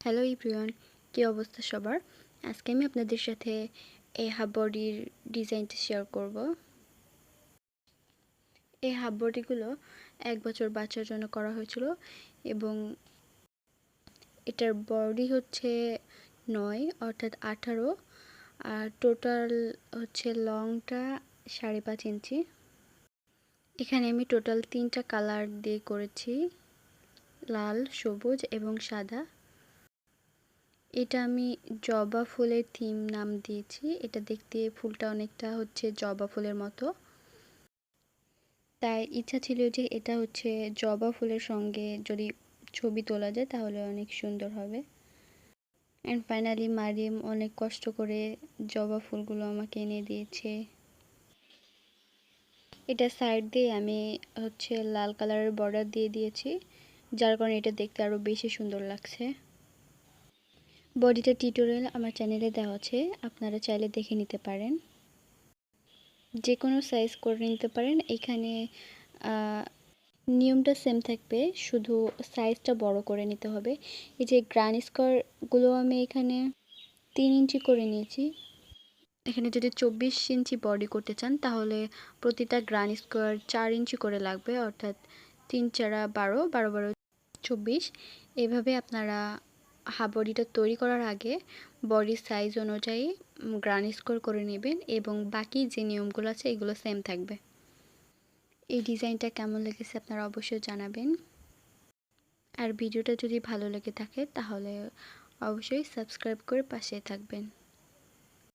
Hello everyone কী অবস্থা সবার? আজকে আমি আপনাদের সাথে এই হাফ বডির ডিজাইনটা শেয়ার করব। এই হাফ বডিগুলো এক বছর বাচ্চার জন্য করা হয়েছিল এবং এটার বডি হচ্ছে নয়, অর্থাৎ আঠারো, আর টোটাল হচ্ছে লংটা সাড়ে পাঁচ ইঞ্চি। এখানে আমি টোটাল তিনটা কালার দিয়ে করেছি, লাল, সবুজ এবং সাদা। এটা আমি জবা ফুলের থিম নাম দিয়েছি। এটা দেখতে ফুলটা অনেকটা হচ্ছে জবা ফুলের মতো। তাই ইচ্ছা ছিল যে এটা হচ্ছে জবা ফুলের সঙ্গে যদি ছবি তোলা যায় তাহলে অনেক সুন্দর হবে। অ্যান্ড ফাইনালি মারিম অনেক কষ্ট করে জবা ফুলগুলো আমাকে এনে দিয়েছে। এটা সাইড দিয়ে আমি হচ্ছে লাল কালারের বর্ডার দিয়ে দিয়েছি। যার কারণে এটা দেখতে আরও বেশি সুন্দর লাগছে। বডিটা টিউটোরিয়াল আমার চ্যানেলে দেওয়া আছে, আপনারা চাইলে দেখে নিতে পারেন। যে কোনো সাইজ করে নিতে পারেন, এখানে নিয়মটা সেম থাকবে, শুধু সাইজটা বড় করে নিতে হবে। এই যে গ্রান স্কোয়ারগুলো আমি এখানে তিন ইঞ্চি করে নিয়েছি। এখানে যদি চব্বিশ ইঞ্চি বডি করতে চান, তাহলে প্রতিটা গ্রান স্কোয়ার চার ইঞ্চি করে লাগবে, অর্থাৎ তিন চারা বারো বারো বারো চব্বিশ। এভাবে আপনারা হাফ বডিটা তৈরি করার আগে বডির সাইজ অনুযায়ী গ্রান স্কোর করে নেবেন এবং বাকি যে নিয়মগুলো আছে এগুলো সেম থাকবে। এই ডিজাইনটা কেমন লেগেছে আপনারা অবশ্যই জানাবেন। আর ভিডিওটা যদি ভালো লেগে থাকে তাহলে অবশ্যই সাবস্ক্রাইব করে পাশে থাকবেন।